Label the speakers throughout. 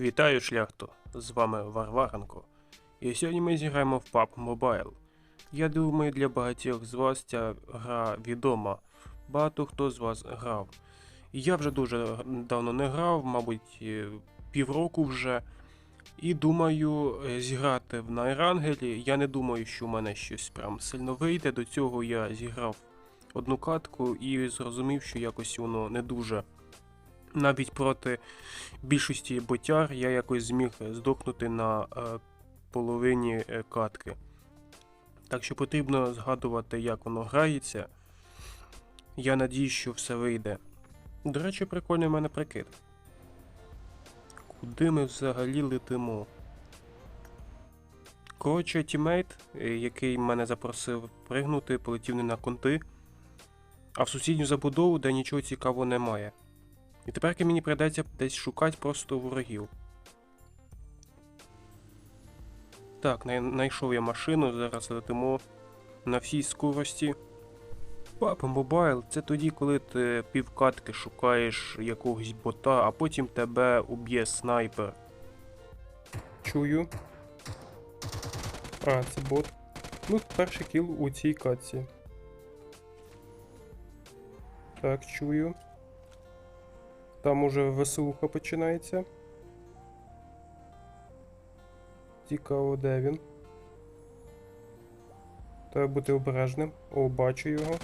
Speaker 1: Вітаю, шляхто! З вами Варваренко. І сьогодні ми зіграємо в PUBG Mobile. Я думаю, для багатьох з вас ця гра відома. Багато хто з вас грав. Я вже дуже давно не грав, мабуть, е, півроку вже. І думаю е, зіграти в найрангелі. Я не думаю, що в мене щось прям сильно вийде. До цього я зіграв одну катку і зрозумів, що якось воно не дуже. Навіть проти більшості ботяр я якось зміг здохнути на е, половині е, катки. Так що потрібно згадувати, як воно грається. Я надію, що все вийде. До речі, прикольний в мене прикид. Куди ми взагалі летимо? Коротше, тімейт, е, який мене запросив пригнути, полетів не на конти, а в сусідню забудову, де нічого цікавого немає. І тепер мені прийдеться десь шукати просто ворогів. Так, най- знайшов я машину, зараз летимо на всій скорості. Папа Мобайл це тоді, коли ти півкатки шукаєш якогось бота, а потім тебе уб'є снайпер. Чую. А, це бот. Ну, перший кіл у цій катці. Так, чую. Там уже веселуха починається. Цікаво, де він. Треба бути обережним. О, бачу його.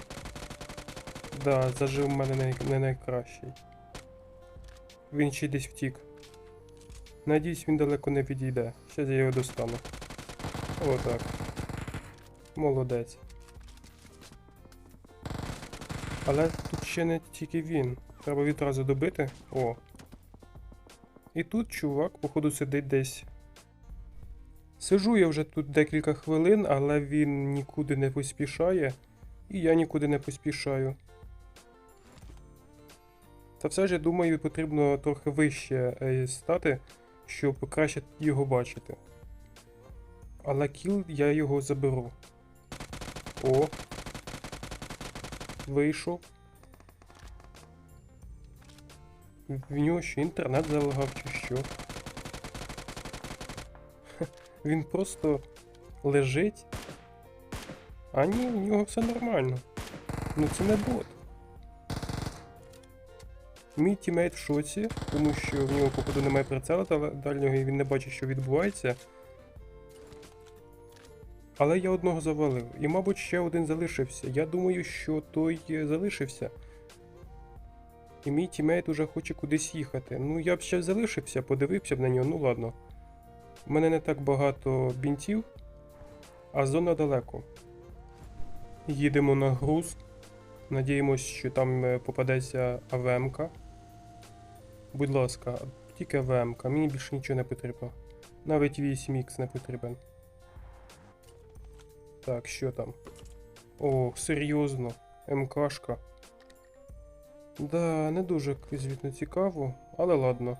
Speaker 1: Да, зажив в мене не, не найкращий. Він ще десь втік. Надіюсь, він далеко не підійде. Щас я його достану. Отак. Молодець. Але тут ще не тільки він. Треба відразу добити. О. І тут чувак, походу, сидить десь. Сижу я вже тут декілька хвилин, але він нікуди не поспішає. І я нікуди не поспішаю. Та все ж я думаю, потрібно трохи вище е, стати, щоб краще його бачити. Але кіл я його заберу. О. Вийшов. В нього що інтернет залагав чи що. Він просто лежить. А ні, в нього все нормально. Ну це не бот. Мій тімейт в шоці, тому що в нього, походу, немає прицела дальнього і він не бачить, що відбувається. Але я одного завалив. І, мабуть, ще один залишився. Я думаю, що той е, залишився. І мій тімейт уже хоче кудись їхати. Ну, я б ще залишився, подивився б на нього, ну ладно. У мене не так багато бінтів, а зона далеко. Їдемо на груз. Надіємось, що там е, попадеться АВМ-ка. Будь ласка, тільки АВМ-ка, мені більше нічого не потрібно. Навіть 8х не потрібен. Так, що там? О, серйозно. МКшка. Да, не дуже, звісно, цікаво, але ладно.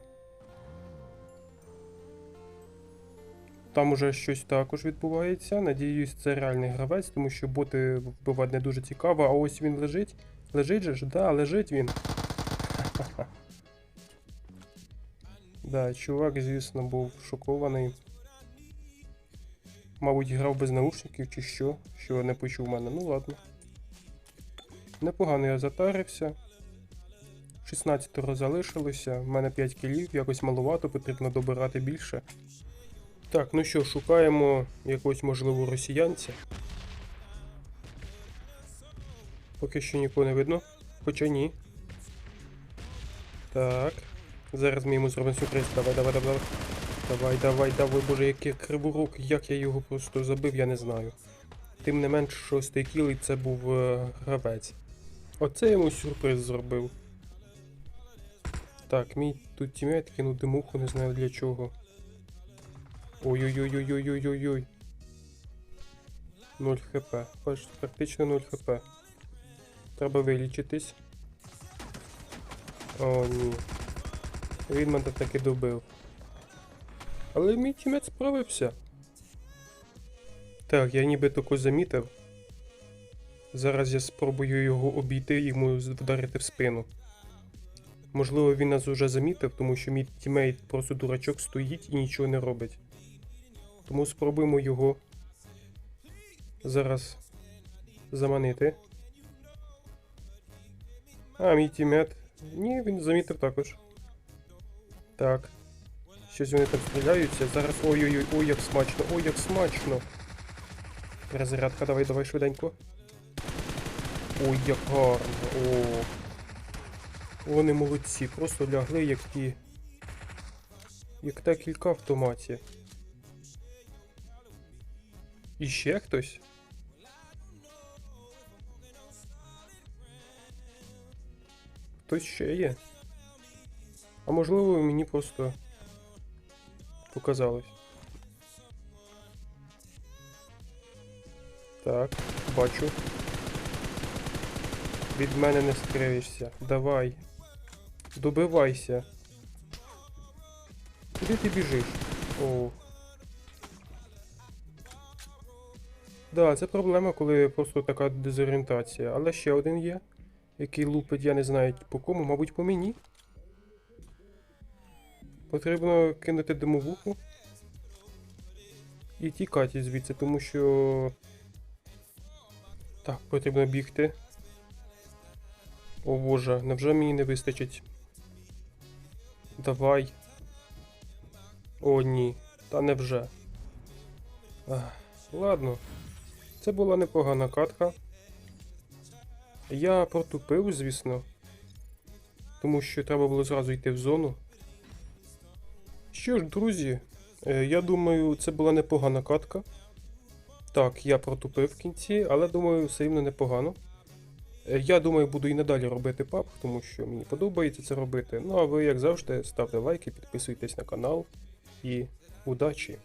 Speaker 1: Там уже щось також відбувається. Надіюсь, це реальний гравець, тому що боти вбивати не дуже цікаво. А ось він лежить. Лежить же ж? Да, лежить він. Да, чувак, звісно, був шокований. Мабуть, грав без наушників чи що, що не почув мене. Ну ладно. Непогано я затарився. 16 залишилося, в мене 5 кілів, якось маловато, потрібно добирати більше. Так, ну що, шукаємо якогось можливо росіянця. Поки що нікого не видно. Хоча ні. Так. Зараз ми йому зробимо сюрприз. Давай, давай, давай. Давай, давай, давай, боже, який криворук, як я його просто забив, я не знаю. Тим не менш, шостий кіл і це був е, гравець. Оце йому сюрприз зробив. Так, мій тут тімейт кинув димуху, не знаю для чого. Ой-ой-ой-ой-ой-ой-ой. 0 хп. Бачите, практично 0 хп. Треба вилічитись. О, ні. Він мене таки добив. Але мій тімець справився. Так, я ніби тако замітив. Зараз я спробую його обійти і йому вдарити в спину. Можливо, він нас уже замітив, тому що мій тімейт просто дурачок стоїть і нічого не робить. Тому спробуємо його зараз заманити. А, мій тімет. Ні, він замітив також. Так. Щось вони там стріляються. Зараз. Ой-ой-ой, ой, як смачно, ой, як смачно. Перезарядка, давай, давай швиденько. Ой, як гарно. О. Вони молодці, просто лягли, як ті. Як та кілька автоматів. І ще хтось? Хтось ще є. А можливо, мені просто показалось. Так, бачу. Від мене не скривишся. Давай. Добивайся. Куди ти біжиш? О. Да, це проблема, коли просто така дезорієнтація. Але ще один є, який лупить, я не знаю по кому, мабуть, по мені. Потрібно кинути димовуху і тікати звідси, тому що. Так, потрібно бігти. О боже, невже мені не вистачить? Давай. О, ні. Та невже. Ах, ладно. Це була непогана катка. Я протупив, звісно. Тому що треба було зразу йти в зону. Що ж, друзі, е, я думаю, це була непогана катка. Так, я протупив в кінці, але думаю, все рівно непогано. Е, Я думаю, буду і надалі робити пап, тому що мені подобається це робити. Ну а ви, як завжди, ставте лайки, підписуйтесь на канал і удачі!